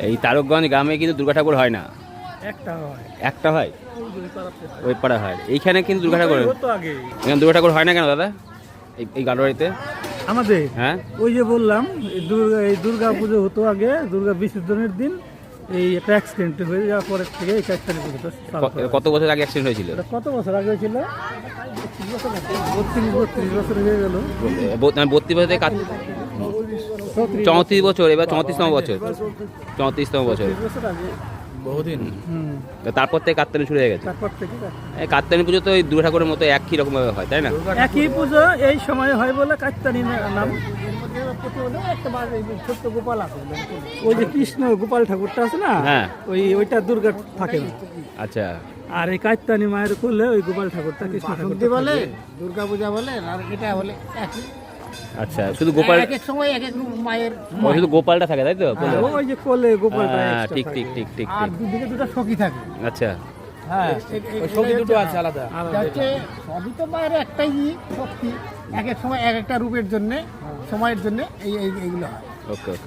এই তারকগঞ্জ গ্রামে কিন্তু দুর্গা ঠাকুর হয় না। একটা হয়। একটা হয়? ওই পাড়া হয়। এইখানে কিন্তু দুর্গা ঠাকুর এখানে দুর্গা ঠাকুর হয় না কেন দাদা? এই এই গালোয়ারিতে আমাদের? হ্যাঁ? ওই যে বললাম এই দুর্গা এই দুর্গা পুজো হতো আগে দুর্গা বিসর্জনের দিন এই একটা অ্যাক্সিডেন্ট হয়ে যাওয়ার পরের থেকে এই চারটারি পুজোটা চালু ক- করা হয়। কত বছর আগে অ্যাক্সিডেন্ট হয়েছিল? কত বছর আগে হয়েছিল? বত্রিশ বত্রিশ বছর হয়ে গেল। বত্রিশ বছর থেকে চৌত্রিশ বছর এবার চৌত্রিশতম বছর। চৌত্রিশতম বছর। বহুদিন। তারপর থেকে কাত্তানি শুরু হয়ে গেছে। এই কাত্তানি পুজো তো ওই দুর্গা ঠাকুরের মতো একই রকম ভাবে হয় তাই না? একই পুজো এই সময় হয় বলে কাত্তানি নাম। ছোট্ট গোপাল আছে ওই যে কৃষ্ণ গোপাল ঠাকুরটা আছে না? হ্যাঁ। ওই ওইটা দুর্গা থাকে না। আচ্ছা। আর এই কাত্তানি মায়ের করলে ওই গোপাল ঠাকুরটা কৃষ্ণ ঠাকুর বলে দুর্গা পূজা বলে আর এটা বলে একই। আচ্ছা শুধু গোপাল এক এক সময় এক এক মায়ের ও শুধু গোপালটা থাকে তাই তো? ওই যে কোলে গোপালটা হ্যাঁ ঠিক ঠিক ঠিক ঠিক আর ঠিক। দুদিকে দুটো সখী থাকে। আচ্ছা। হ্যাঁ সখী দুটো আছে আলাদা হচ্ছে সবই তো মায়ের একটাই শক্তি। এক এক সময় এক একটা রূপের জন্য সময়ের জন্য এই এই- এইগুলো হয়। ওকে ওকে।